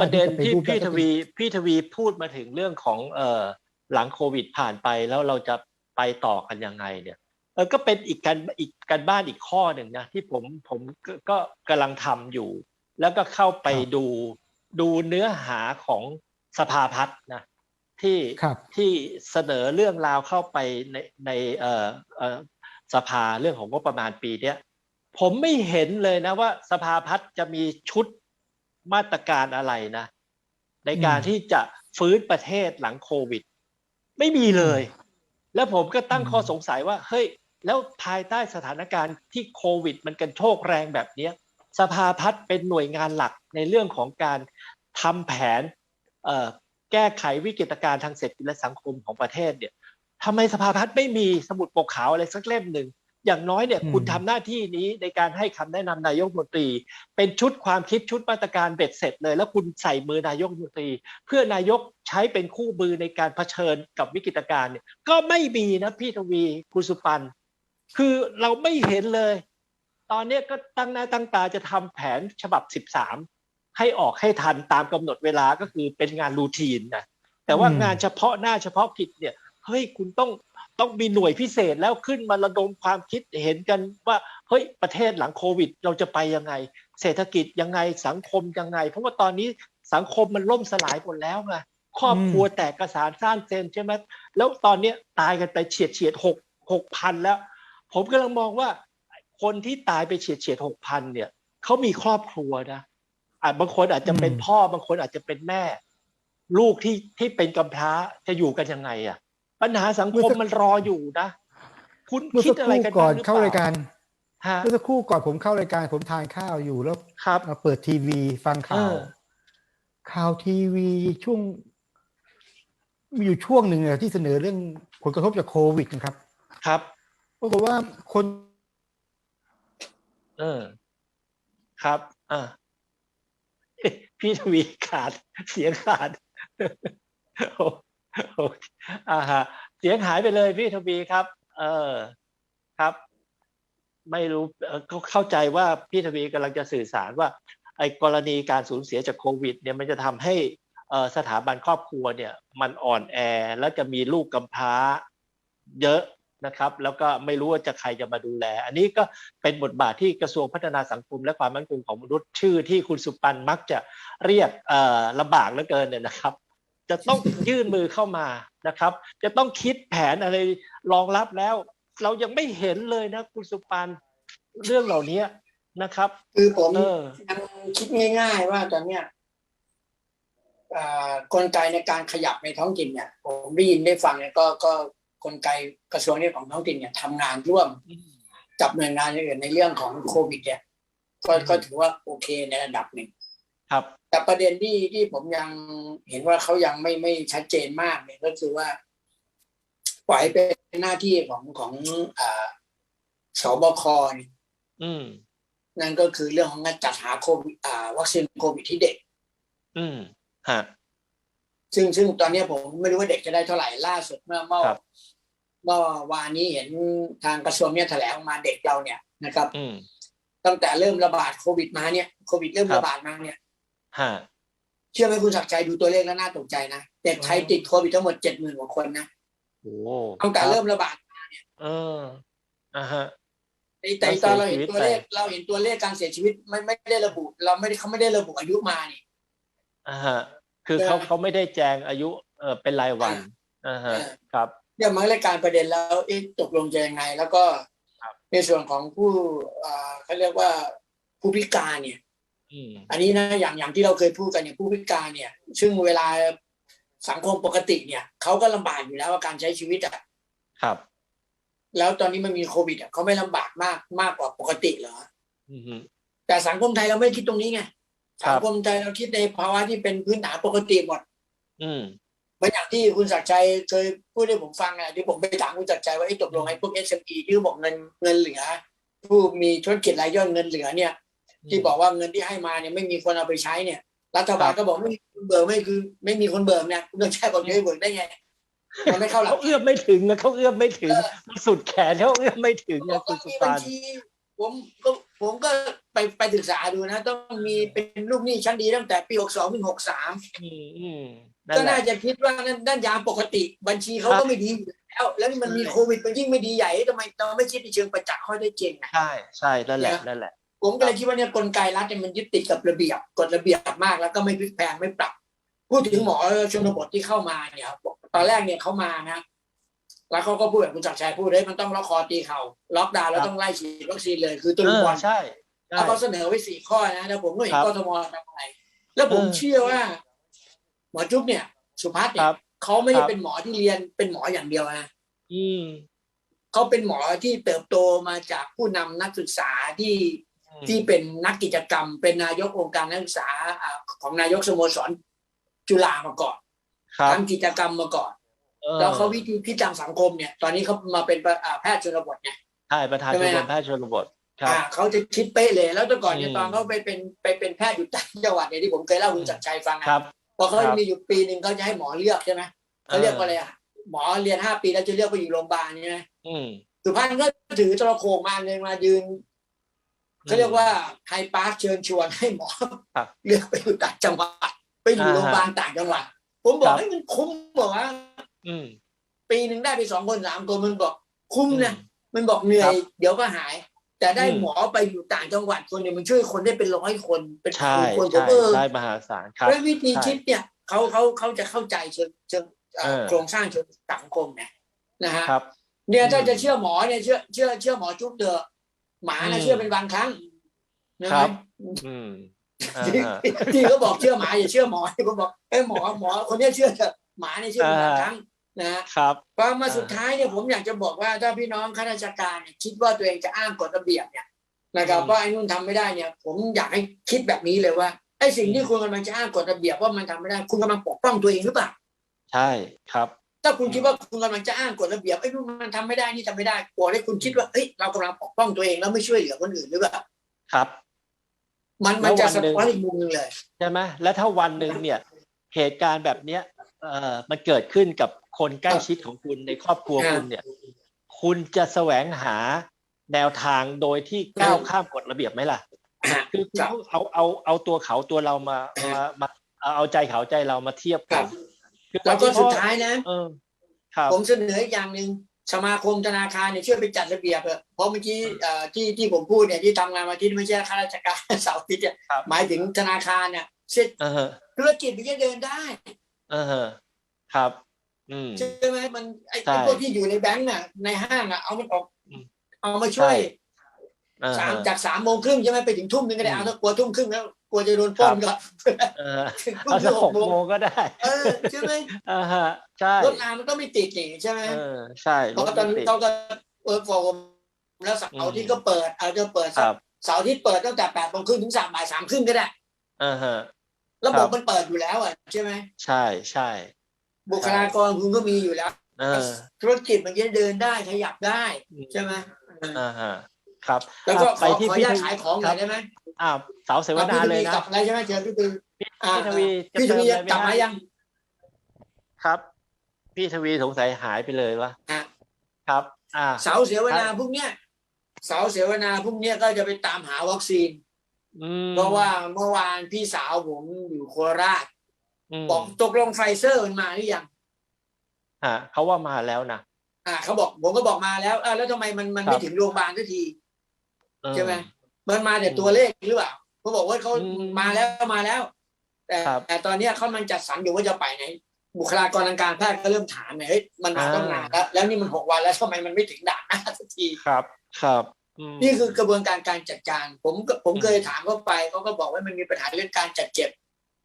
ประเด็นสามารถที่ที่จะไปรูปได้ก็เป็นพี่ทวีพี่ทวีพูดมาถึงเรื่องของเอ่อหลังโควิดผ่านไปแล้วเราจะไปต่อกันยังไงเนี่ยเออก็เป็นอีกการอีกการบ้านอีกข้อหนึ่งนะที่ผมผมก็ก็กำลังทำอยู่ แล้วก็เข้าไปครับดูดูเนื้อหาของสภาพัฒน์นะที่ครับที่เสนอเรื่องราวเข้าไปในในเอ่อเอ่อสภาเรื่องของงบประมาณปีเนี้ยผมไม่เห็นเลยนะว่าสภาพัฒน์จะมีชุด มาตรการอะไรนะ ในการอืมที่จะฟื้นประเทศหลังโควิด ไม่มีเลย แล้วผมก็ตั้งอืมข้อสงสัยว่า เฮ้ย แล้วภายใต้สถานการณ์ที่โควิด มันกันโชกแรงแบบเนี้ยสภาพัฒน์เป็นหน่วยงานหลักในเรื่องของการทำแผนเอ่อแก้ไขวิกฤตการณ์ทางเศรษฐกิจและสังคมของประเทศเนี่ยทำไมสภาพัฒน์ไม่มีสมุดปกขาวอะไรสักเล่มหนึ่ง อย่างน้อยเนี่ยอืมคุณทำหน้าที่นี้ในการให้คำแนะนำนายกรัฐมนตรี เป็นชุดความคิดชุดมาตรการเบ็ดเสร็จเลย แล้วคุณใส่มือนายกรัฐมนตรี เพื่อนายกใช้เป็นคู่มือในการเผชิญกับวิกฤตการณ์เนี่ยก็ไม่มีนะพี่ทวีคุณสุปันคือเราไม่เห็นเลย ตอนเนี้ยก็ตั้งหน้าตั้งตาจะทำแผนฉบับ 13 ให้ออกให้ทันตามกำหนดเวลาก็คือเป็นงานรูทีนนะแต่ว่าอืมงานเฉพาะหน้าเฉพาะกิจเนี่ยเฮ้ยคุณต้อง ต้องมีหน่วยพิเศษแล้วขึ้นมาระดมความคิดเห็นกันว่าเฮ้ยประเทศหลังโควิด เราจะไปยังไง เศรษฐกิจยังไงสังคมยังไง เพราะว่าตอนนี้สังคมมันล่มสลายหมดแล้วไงครอบครัวแตกกระสานสร้างเซนใช่ไหมแล้วตอนเนี้ยตายกันไปเฉียดเฉียดหกหกพันแล้ว ผมกำลังมองว่าคนที่ตายไปเฉียดเฉียดหกพันเนี่ยเขามีครอบครัวนะอาจบางคนอาจจะเป็นอืมพ่อบางคนอาจจะเป็นแม่ ลูกที่ที่เป็นกำพร้าจะอยู่กันยังไงอะ ปัญหาสังคมมันรออยู่นะ คุณเมื่อคิดสักอะคไรรู่กันก่อนบ้งหรือเข้ารายปล่การฮะเมื่อสักครู่ก่อนผมเข้ารายการผมทานข้าวอยู่แล้วครับมาเปิดทีวีฟังข่าวเออข่าวทีวีช่วง มีอยู่ช่วงหนึ่งเนี่ยที่เสนอเรื่องผลกระทบจากโควิดนะครับ ครับปรากฏว่าคน เออ ครับ อ่าพี่ทวีขาดเสียงขาดโอ้โอเคอ่าฮะเสียงหายไปเลยพี่ทวีครับ เออครับ ไม่รู้เอ่อก็เข้าใจว่าพี่ทวีกำลังจะสื่อสารว่า ไอ้กรณีการสูญเสียจากโควิด เนี่ยมันจะทำให้เอ่อสถาบันครอบครัวเนี่ย มันอ่อนแอแล้วจะมีลูกกำพร้า เยอะนะครับ แล้วก็ไม่รู้ว่าจะใครจะมาดูแล อันนี้ก็เป็นบทบาทที่กระทรวงพัฒนาสังคม และความมั่นคงของมนุษย์ชื่อที่คุณสุปันมักจะเรียกลำบากเหลือเกินเนี่ยนะครับ จะต้องยื่นมือเข้ามานะครับ จะต้องคิดแผนอะไรรองรับแล้ว เรายังไม่เห็นเลยนะคุณสุปันเรื่องเหล่านี้นะครับ คือผมเออยังคิดง่าย ๆ ว่าตอนเนี้ยอ่ากลไกในการขยับในท้องถิ่นเนี่ย ผมได้ยินได้ฟังเนี่ยก็ก็กลไกกระทรวงนี้ของท้องถิ่นเนี่ยทำงานร่วมกับหน่วยงานอื่นในเรื่องของโควิดเนี่ยก็ก็ถือว่าโอเคในระดับหนึ่ง ครับแต่ประเด็นที่ที่ผมยังเห็นว่าเขายังไม่ไม่ชัดเจนมากเนี่ยก็คือว่า ปล่อยให้เป็นหน้าที่ของของอ่าสบคเนี่ยอืมนั่นก็คือเรื่องของการจัดหาโควิดอ่าวัคซีนโควิดที่เด็ก อืมฮะซึ่งซึ่งตอนนี้ผมไม่รู้ว่าเด็กจะได้เท่าไหร่ล่าสุดเมื่อเมื่อครับเมื่อวานนี้เห็นทางกระทรวงเนี่ยแถลงออกมาเด็กเราเนี่ยนะครับอืมตั้งแต่เริ่มระบาดโควิดมาเนี่ยโควิดเริ่มครับระบาดมาเนี่ย ฮะเชื่อไหมคุณศักดิ์ใจดูตัวเลขแล้วน่าตกใจนะเด็กไทยอืมติดโควิดทั้งหมดเจ็ดหมื่นกว่าคนนะโอ้ตั้งแต่คบเริ่มระบาดเอออ่าฮะในแต่การตอนเราเสีเห็ยนชีวิตตัวเลขไปเราเห็นตัวเลขการเสียชีวิตไม่ไม่ได้ระบุ เราไม่ได้เขาไม่ได้ระบุอายุมานี่อ่าฮะคือเออเขาเขาไม่ได้แจ้งอายุเออเป็นรายวันอ่าฮะเออครับเนี่ยมันเลยการประเด็นแล้วเอ๊ะตกลงจะยังไง แล้วก็ครับในส่วนของผู้อ่าเขาเรียกว่าผู้พิการเนี่ย อืมอันนี้นะอย่างอย่างที่เราเคยพูดกันเนี่ยผู้พิการเนี่ย ซึ่งเวลาสังคมปกติเนี่ยเขาก็ลำบากอยู่แล้วว่าการใช้ชีวิตอะครับ แล้วตอนนี้มันมีโควิดอะเขาไม่ลำบากมากมากกว่าปกติเหรออืมฮึแต่สังคมไทยเราไม่คิดตรงนี้ไงครับสังคมไทยเราคิดในภาวะที่เป็นพื้นฐานปกติหมด อืมเหมือนอย่างที่คุณศักดิ์ชัยเคยพูดให้ผมฟังอะที่ผมไปถามคุณศักดิ์ชัยว่าไอ้ตกลงไอ้พวก SME ที่บอกเงินเงินเหลือ ผู้มีธุรกิจรายย่อยเงินเหลือเนี่ย ที่บอกว่าเงินที่ให้มาเนี่ยไม่มีคนเอาไปใช้เนี่ย รัฐบาลก็บอกไม่มีคนเบิกไม่คือ ไม่มีคนเบิกเนี่ยคุณต้องใช้บอกจะให้เบิกได้ไงมันไม่เข้าหลักเขาเอื้อมไม่ถึงนะเขาเอื้อมไม่ถึงมันสุดแขนเขาเอื้อมไม่ถึงบอนะกคุว่าณสุมีบัปาญนชีผมก็ผผมก็ไปไปศึกษาดูนะ ต้องมีเป็นลูกหนี้ชั้นดีตั้งแต่ปีหกสองถึงหกสามอืมอืมนั่ก็นแหน่าละจะคิดว่านั่นนั่นยามปกติบัญชีเขาครัก็บไม่ดีอยู่แล้วแล้วนี่มันมีโควิดมันยิ่งไม่ดีใหญ่ทำไมเราไม่คิดในเชิงประจักษ์ข้อได้จริงอะใช่ใช่นั่นแหละนะนั่นแหละ ผมก็เลยคิดว่าเนี่ยกลไกรัฐเนี่ยมันยึดติดกับระเบียบกฎระเบียบมาก แล้วก็ไม่พลิกแพลงไม่ปรับ พูดถึงหมอชนบทที่เข้ามาเนี่ยครับตอนแรกเนี่ยเขามานะแล้วเขาก็พูดแบบคุณจักรชัยพูดเลยมันต้องล็อกคอตีเข่าล็อกดาวน์แล้วต้องไล่ฉีดวัคซีนเลยคือตุเอนบออลใช่ใช่แล้วเขาเสนอไว้สี่ข้อนะแล้วผมก็เห็คนรับกทมทำอะไรแล้วผมเออเชื่อว่า หมอจุ๊บเนี่ย สุพัฒน์เนี่ครัยบเขาไม่ได้ครับเป็นหมอที่เรียนเป็นหมออย่างเดียวนะอืมเขาเป็นหมอที่เติบโตมาจากผู้นำนักศึกษาที่อืม ที่เป็นนักกิจกรรม เป็นนายกองค์การนักศึกษาอ่าของนายกสโมสรจุฬามาก่อนครับทำกิจกรรมมาก่อนออแล้วเขาวิธีคิดทางสังคมเนี่ย ตอนนี้เขามาเป็นอ่าแพทย์ชนบทไงใช่ประธานใช่ชไหมมรฮะมแพทย์ชนบทครับอ่าเขาจะคิดเป๊ะเลย แล้วแต่ก่อนเนี่ยอืมตอนเขาไปเป็นไปเป็นแพทย์อยู่ต่างจังหวัดเนี่ยที่ผมเคยเล่าคุณจักรชัยฟังครัอะบพอเขาครับมีอยู่ปีหนึ่งเขาจะให้หมอเลือกใช่ไหมเขาเรียกว่าอะไรอะหมอเรียนห้าปีแล้วจะเลือกไปอยู่โรงพยาบาลใช่ไหมอืมสุพรรณก็ถือโทรโขงมาเลยมายืน เขาเรียกว่าไฮปาร์คเชิญชวนให้หมอครับเลือกไปอยู่ต่างจังหวัดไปอยู่อ่าฮะโรงพยาบาลต่างจังหวัด ผมบอครักบให้มันคุ้มบอกว่าอืมปีหนึ่งได้ไปสองคนสามคนมันบอกคุ้มนะอืมมันบอกเหนื่อครัยบเดี๋ยวก็หาย แต่ได้อืมหมอไปอยู่ต่างจังหวัดคนเนี่ยมันช่วยคนได้เป็นร้อยคนเป็นใช่พันคนผมใช่เออได้มหาศาลครับด้วยวิธีใช่คิดเนี่ยเขาเขาเขาจะเข้าใจเชิงเชิงเอ่อเออโครงสร้างเชิงสังคมเนี่ยนะฮะครับเนี่ยถ้าอืมจะเชื่อหมอเนี่ยเชื่อเชื่อเชื่อหมอจุ๊บเถอะ หมานะอืมเชื่อเป็นบางครั้งนะครับอืมอ่าที่ฮะที่เขาบอกเชื่อหมาอย่าเชื่อหมอผมบอกเอ้ยหมอหมอคนเนี้ยเชื่อเถอะหมาเนี่ยเชื่อเป็นบางครั้งนะฮะครับพอมาสุดท้ายเนี่ยผมอยากจะบอกว่าถ้าพี่น้องข้าราชการเนี่ยคิดว่าตัวเองจะอ้างกฎระเบียบเนี่ยนะครับอืมว่าไอ้นู่นทำไม่ได้เนี่ย ผมอยากให้คิดแบบนี้เลยว่าไอ้สิ่งที่คุณกำลังจะอ้างกฎระเบียบว่ามันทำไม่ได้ คุณกำลังปกป้องตัวเองหรือเปล่าใช่ครับ ถ้าคุณคิดว่าคุณกำลังจะอ้างกฎระเบียบไอ้นู่นมันทำไม่ได้นี่ทำไม่ได้กลัวให้คุณคิดว่าเฮ้ยเรากำลังปกป้องตัวเองแล้วไม่ช่วยเหลือคนอื่นหรือเปล่าครับ มันมันจะแล้ววันหนึ่งสะท้อนอีกมุมหนึงเลยใช่ไหมแล้วถ้าวันหนึ่งเนี่ย เหตุการณ์แบบเนี้ยเอ่อมันเกิดขึ้นกับคนใกล้ชิดของคุณในครอบครัวครับคุณเนี่ย คุณจะแสวงหาแนวทางโดยที่ก้าวข้ามกฎระเบียบไหมล่ะคือคุณครับต้องเอาเอาเอาตัวเขาตัวเรามามามาเอาเอาใจเขาใจเรามาเทียบคกัรันบคือ แล้วก็ตอนนี้สุดพ่อท้ายนะเออครับผมเสนออีกอย่างหนึ่งสมาคมธนาคารเนี่ยช่วยไปจัดระเบียบเถอะเพราะเมื่อกี้เอ่อที่ที่ผมพูดเนี่ยที่ทำงานมาที่ไม่ใช่ข้าราชการเสาร์อาทิตย์เนี่ยครับหมายถึงธนาคารเนี่ยเซ็ตเออธุรกิจมันจะเดินได้เออครับอืมใช่ไหมมันไอ้ใช่ไอ้พวกที่อยู่ในแบงก์น่ะในห้างอะเอามันออกอืมเอามาช่วยเออ สามจากสามโมงครึ่งใช่ไหมไปถึงทุ่มนึงก็ได้อืมเอาถ้ากลัวทุ่มครึ่งแล้วกลัวจะโดนปล้นก็เออถึงทุ่เอามสัถึกงหหกกโมงโมงก็ได้เออใช่ไหมอ่าฮะใช่รถรางมันก็ไม่ติดนี่ใช่ไหมเออใช่เพรถราะตอนไม่นี้ติดเขาก็เปิดฟอร์มแล้วเสาร์อาที่ก็เปิดเอาจะเปิดครับเสาร์อาที่เปิดตั้งแต่แปดโมงครึ่งถึงสามบ่ายสามครึ่งก็ได้อ่าฮะระบครับบมันเปิดอยู่แล้วอะใช่ไหมใช่ใช่บุคลากรคุณก็มีอยู่แล้วเออธุรกิจมันจะเดินได้ขยับได้ใช่ไหมอ่าฮะ ครับแล้วก็อะขไปอที่ขออพี่นุญาตทวีขายของหน่อยได้ไหมอ่าเสาเสวอะนาพี่ทเลวียนะกลับอะไรใช่ไหมเชิญพี่ทวีอ่าพี่ทวีจะพี่ทวีเติมอะไรไหมกลับมาฮะยัง ครับ พี่ทวีสงสัยหายไปเลยวะอะครับ อ่าเสาเสวนาพวกเนี้ยเสาเสวนาพวกเนี้ยก็จะไปตามหาวัคซีนอืมเพราะว่าเมื่อวานพี่สาวผมอยู่โคราชมบอกตกลงไฟเซอร์มันมาหรือยังฮะเขาว่ามาแล้วนะอ่าเขาบอกผมก็บอกมาแล้วอ่าแล้วทำไมมันมันครัไม่บถึงโรงพยาบาลสักทีเออ ใช่ไหมมันมาแต่ตัวเลขหรือเปล่าเขาบอกว่าเขาอืมมาแล้วมาแล้ว แต่ครับแต่ตอนเนี้ยเขามันจัดสรรอยู่ว่าจะไปไหนบุคลากรทางการแพทย์ก็เริ่มถามเนี่ยเฮ้ยมันมาต้องนานแล้วแล้วนี่มันหกวันแล้วทำไมมันไม่ถึงด่านหน้าสักทีครับ ครับอืมนี่คือกระบวนการการจัดการ ผมก็ผมเคยถามเขาไปเขาก็บอกว่ามันมีปัญหาเรื่องการจัดเก็บ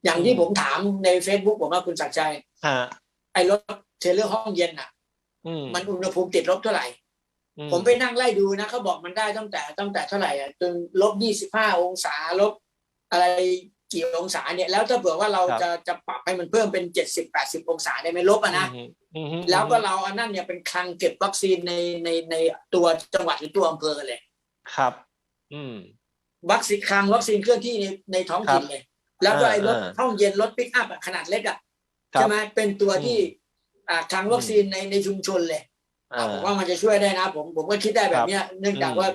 อย่างที่อืมผมถามใน Facebook ผมว่าคุณศักดิ์ชัยฮะไอ้รถเทรลเลอร์ห้องเย็นอะอืมมันอุณหภูมิติดลบเท่าไหร่อื ผมไปนั่งไล่ดูนะเขาบอกมันได้ตั้งแต่ตั้งแต่เท่าไหร่อะจนลบยี่สิบห้าองศาลบอะไรกี่องศาเนี่ยแล้วถ้าเผื่อว่าเราจะจะปรับให้มันเพิ่มเป็นเจ็ดสิบแปดสิบองศาได้ไหมลบอะนะอืมอืมอืมแล้วก็เราอันนั้นเนี่ยเป็นคลังเก็บวัคซีนในในในตัวจังหวัดหรือตัวอำเภอเลย ครับ อืมวัคซีนคลังวัคซีนเคลื่อนที่ในในท้องถิ่นเลย แล้วก็ไอ้รถอ่าห้องเย็นรถปิกอัพอะขนาดเล็กอะครับใช่ไหมเป็นตัวที่อืมอ่าคลังวัคซีนในในชุมชนเลยอ่า ผมว่ามันจะช่วยได้นะ ผมผมก็คิดได้แบบเนี้ย เนื่องจากอืมว่า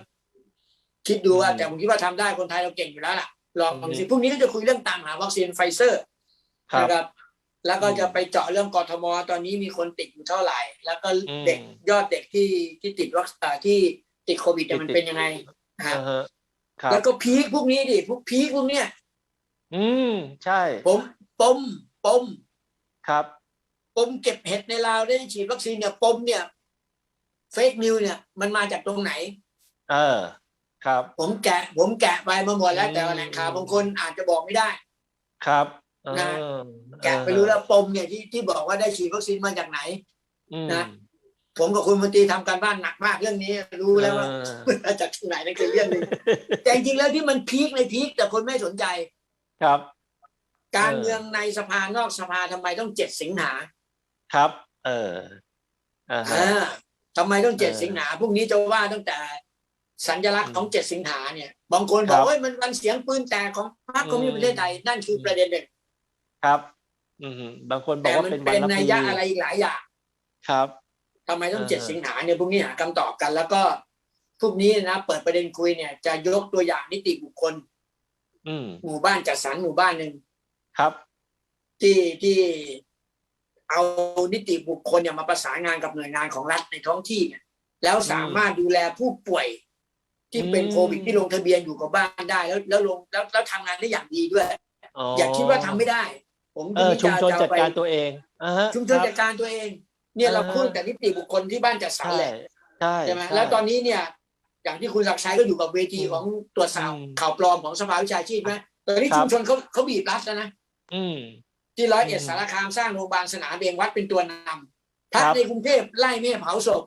คิดดูว่าอืมแต่ผมคิดว่าทำได้คนไทยเราเก่งอยู่แล้วล่ะลองอืมสิพรุ่งนี้ก็จะคุยเรื่องตามหาวัคซีนไฟเซอร์ครับนะครับ แล้วก็อืมจะไปเจาะเรื่องกทมตอนนี้มีคนติดอยู่เท่าไหร่ แล้วก็อืมเด็กยอดเด็กที่ที่ติดวัคซีนที่ติดโควิดเนี่ยมันติดเป็นยังไงนะฮะอ่าฮะครับแล้วก็พีคพวกนี้ดิพวกพีคพวกเนี้ยอืมใช่ ผมปมปมครับ ปมเก็บเห็ดในลาวได้ฉีดวัคซีนเนี่ยปมเนี่ย เฟกนิวเนี่ย มันมาจากตรงไหน เออ ครับ ผมแกะ ผมแกะไปมาหมดแล้วอืมแต่ว่าแหล่งข่าวบางคนอาจจะบอกไม่ได้ ครับเออนะแกะไปรู้แล้วปมเนี่ยที่ที่บอกว่าได้ฉีดวัคซีนมาจากไหนอืมนะผมกับคุณมนตรีทำการบ้านหนักมากเรื่องนี้ รู้แล้วว่าเออมาจากที่ไหนนั่นคือเรื่องหนึงแต่จริงๆแล้วที่มันพีคในพีคแต่คนไม่สนใจ ครับ การเออเมืองในสภานอกสภาทำไมต้องเจ็ดสิงหาครับ เอออ่า ฮะอ่าทำไมต้องเจ็ดเออสิงหาพวกนี้จะว่าตั้งแต่สัญลักษณ์ของเจ็ดสิงหาเนี่ยบางคนบครัอกบว่ามันมันเสียงปืนแตกของพรรคคอมมิวนิสต์ประเทศไทยนั่นคือประเด็นหนึ่งครับ อืมบางคนบอแต่กว่ามันเป็นวันเป็นละนัปียยะอะไรอีกหลายอย่างครับทำไมต้องเออเจ็ดสิงหาเนี่ยพวกนี้หาคำตอบกัน แล้วก็พวกนี้นะเปิดประเด็นคุยเนี่ย จะยกตัวอย่างนิติบุคคล อืมหมู่บ้านจัดสรรหมู่บ้านหนึ่งครับ ที่ที่ เอานิติบุคคลเนี่ยมาประสานงานกับหน่วยงานของรัฐในท้องที่เนี่ยแล้วสามารถดูแลผู้ป่วย ที่เป็นอืมโควิดที่ลงทะเบียนอยู่กับบ้านได้ แล้วแล้วลงแล้วแล้วทำงานได้อย่างดีด้วยอ๋ออย่าคิดว่าทำไม่ได้ ผมเออชุมชนจัดการไปตัวเองอ่าฮะชุมชนครับจัดการตัวเอง เนี่ยเราอ่าฮะพูดแต่นิติบุคคลที่บ้านจัดสรรใช่แหละใช่ใช่ไหมแล้วตอนนี้เนี่ย อย่างที่คุณศักดิ์ชัยก็อยู่กับเวทีอืมของตรวจสอบอืมข่าวปลอมของสภาวิชาชีพไหมตอนนี้ครับชุมชนเขาเขาบีบรัดแล้วนะอืม ที่ร้อยเอ็ดอืมสารคามสร้างโรงพยาบาลสนามเองวัดเป็นตัวนำพระครับในกรุงเทพไล่ไม่ให้เผาศพ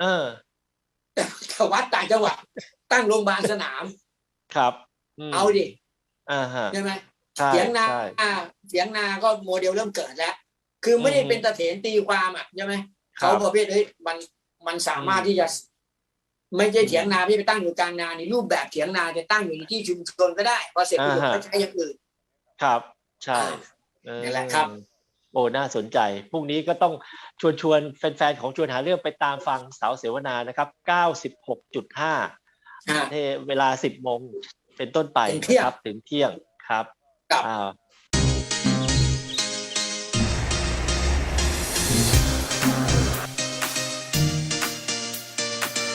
เออแต่แต่วัดต่างจังหวัดตั้งโรงพยาบาลสนาม ครับมเอาดิอ่าฮะใช่ไหมใช่เสียงนาใช่เสียงนาก็โมเดลเริ่มเกิดแล้ว คือไม่ได้อืมเป็นตะเถนตีความอะใช่ไหมครัเขาบประเภทเฮ้ยมันมันสามารถอืมที่จะไม่ใช่เถียงนาที่ไปตั้งอยู่กลางนาในรูปแบบเถียงนาจะตั้งอยู่ในที่ชุมชนก็ได้พอเสร็จประโยชน์ก็ใช้อย่างอื่น ครับ ใช่อ่าเออ นั่นแหละครับ โอ้น่าสนใจพรุ่งนี้ก็ต้องชวนชวนแฟนๆของชวนหาเรื่องไปตามฟังเสาเสวนานะครับ 96.5อ่าที่เวลา 10โมงเป็นต้นไปถึงเที่ยงนะครับถึงเที่ยงครับครับอ่า